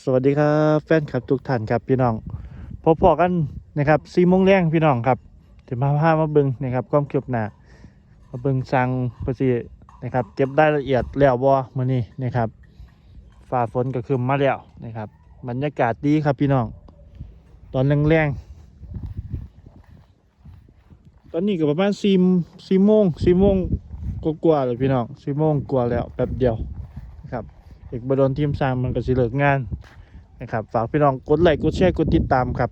สวัสดีครับแฟนคลับทุกท่านครับพี่น้องพบพอกันนะครับสี่โมงแรงพี่น้องครับจะมาพามาเบิงนะครับความคืบหนามาเบิงสั่งประสินะครับเก็บได้ละเอียดแล้วบ่มื้อนี้นะครับฝ่าฝนก็คือมาแล้วนะครับบรรยากาศดีครับพี่น้อง ตอนแรงๆตอนนี้ก็ประมาณ4 4โมง4โมงกว่าๆเลยพี่น้อง4โมงกว่าแล้วแป๊บเดียว อีกบดนทีมสร้างมันก็สิเลิกงานนะครับฝากพี่น้องกดไลค์กดแชร์กดติดตามครับ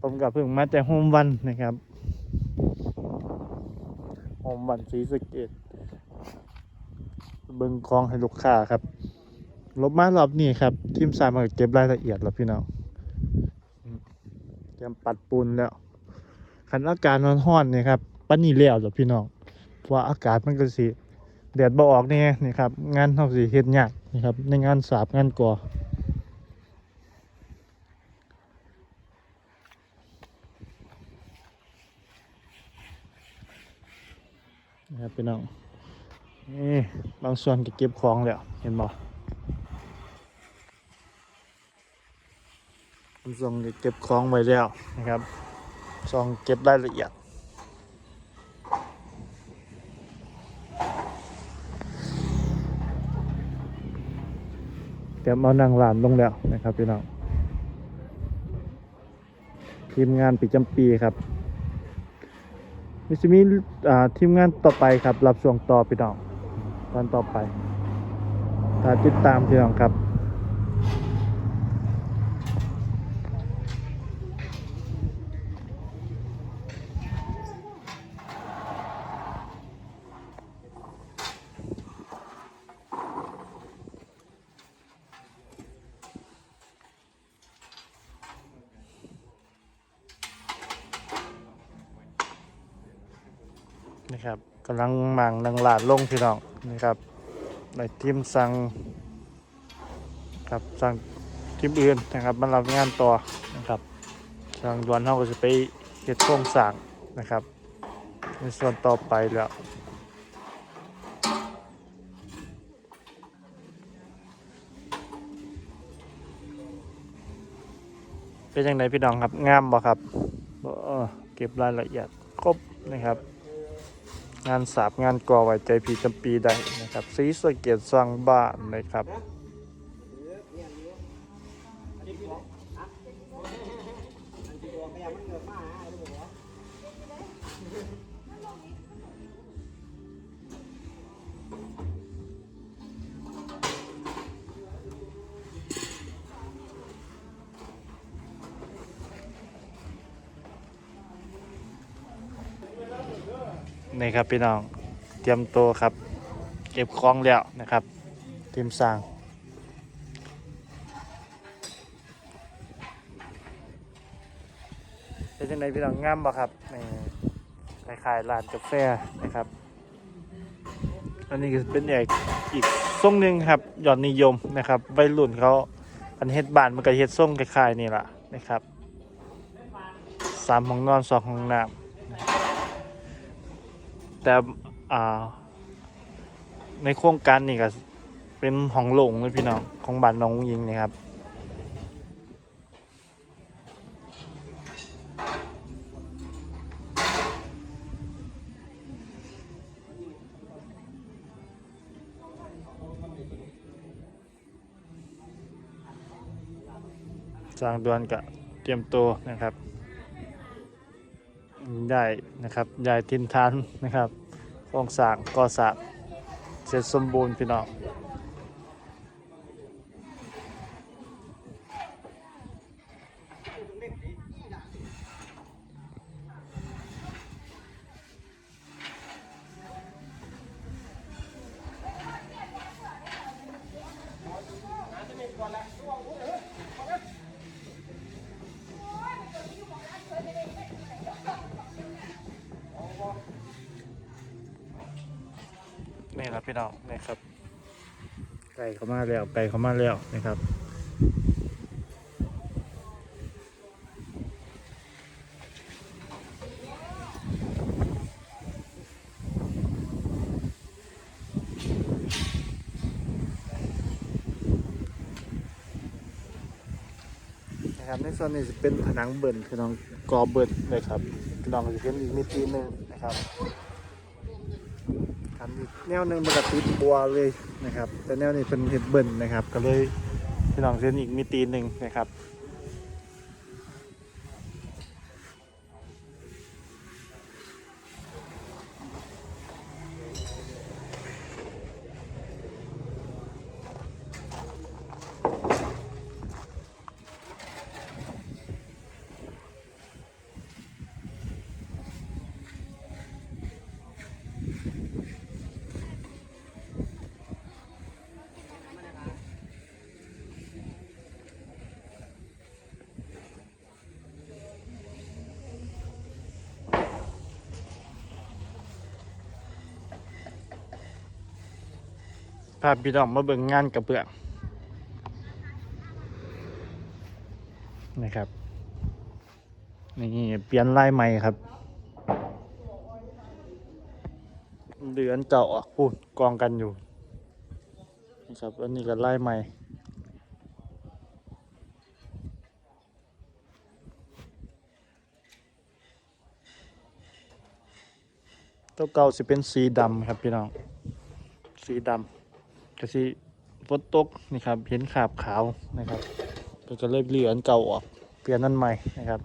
ผมกับเพิ่งมาแต่โฮมวันนะครับโฮมวันสีสเกตเบิ่งของให้ลูกค้าครับลบมารอบนี้ครับทีมสร้างมันก็เก็บรายละเอียดแล้วพี่น้องเตรียมปัดปูนแล้วคันอากาศมันร้อนเนี่ยครับปั้นนี่แล้วแล้วพี่น้องเพราะว่าอากาศมันก็สิ แดดบ่ออกนี่นี่ครับ งานเฮาสิเฮ็ดยากนี่ครับ ในงานสาบงานก่อนะครับพี่น้องนี่บางส่วนก็เก็บของแล้วเห็นบ่บางส่วนก็เก็บของไว้แล้วนะครับซองเก็บรายละเอียด เตรียมเอานางหลานลงแล้วนะครับพี่น้องทีมงานปีจำปีครับมิสมีทีมงานต่อไปครับ รับช่วงต่อพี่น้องตอนต่อไปถ้าติดตามพี่น้องครับ นะครับกำลังหมั่งนางหลาดลงพี่น้องนะครับในทีมสั่งครับสั่งทีมอื่นนะครับมารับงานต่อนะครับทางดวนเขาก็จะไปเฮ็ดโครงสร้างนะครับ ในส่วนต่อไปแล้วเป็นยังไงพี่น้องครับงามบ่ครับเก็บรายละเอียดครบนะครับ งานสาบงานก่อไว้ใจผีจำปีได้นะครับสีสะเกตสร้างบ้านนะครับ นี่ครับพี่น้องเตรียมตัวครับ เก็บของแล้วนะครับทีมสร้างเป็นยังไงพี่น้องงามบ่ครับนี่คล้ายๆร้านกาแฟนะครับ อันนี้ก็เป็นอีกอีกทรงหนึ่งครับยอดนิยมนะครับวัยรุ่นเขาอันเฮ็ดบ้านมันก็เฮ็ดทรงคล้ายๆนี่แหละนะครับสามห้องนอนสองห้องน้ำ แต่อ่า ในโครงการนี่ก็เป็นห้องโล่งเลยพี่น้องของบ้านน้องยิงนี่ครับสร้างดวนกะเตรียมตัวนะครับ ได้นะครับยายทินทานนะครับโครงสร้างก่อสร้างเสร็จสมบูรณ์พี่น้อง พี่น้องนี่ครับไก่เข้ามาแล้วไก่เข้ามาแล้วนะครับนะครับในส่วนนี้จะเป็นผนังเบิ่นพี่น้องกรอบเบิ่นเลยครับพี่น้องก็จะเห็นอีกมิติหนึ่งนะครับครับอีก แนวหนึ่งมันก็ติดบัวเลยนะครับ แต่แนวนี้เป็นเห็ดเบิ่นนะครับ ก็เลยพี่น้องเห็นอีกมิติหนึ่งนะครับ พาพี่น้องมาเบิ่งงานกระเบื้องนะครับนี่เปลี่ยนลายใหม่ครับ เดือนเก่าอะพูดกองกันอยู่นะครับอันนี้ก็ลายใหม่ตัวเก่าสิเป็นสีดำครับพี่น้อง สีดำ ก็สีฝนตกนี่ครับเห็นขาบขาวนะครับก็จะเริ่มเลือนเก่าออกเปลี่ยนนั่นใหม่นะครับ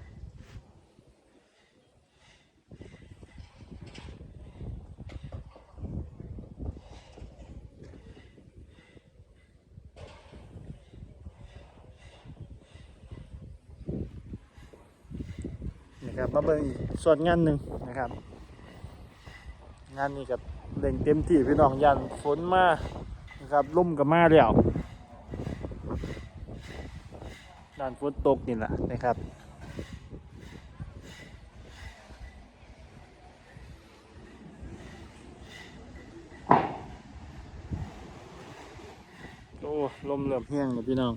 นะครับมาเบิ่งส่วนงานหนึ่งนะครับ งานนี้กับเล่งเต็มที่พี่น้องยันฝนมา ครับลุ่มกับมาแล้วด้านฝนตกนี่แหละนะครับโอ้ลมเหลือบแห้งเลยพี่น้อง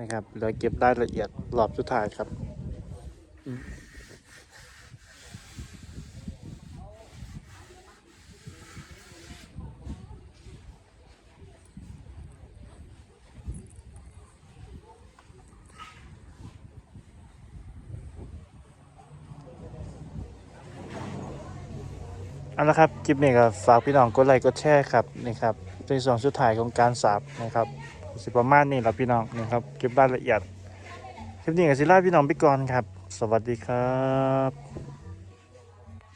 นะครับเหลือเก็บรายละเอียดรอบสุดท้ายครับเอาละครับ คลิปนี้ก็ฝากพี่น้องกดไลค์กดแชร์ครับนี่ครับในส่วนสุดท้ายของการสาบนะครับ สิประมาณนี้เราพี่น้องนะครับเก็บรายละเอียดคลิปนี้กับศิลาพี่น้องไปก่อนครับ สวัสดีครับ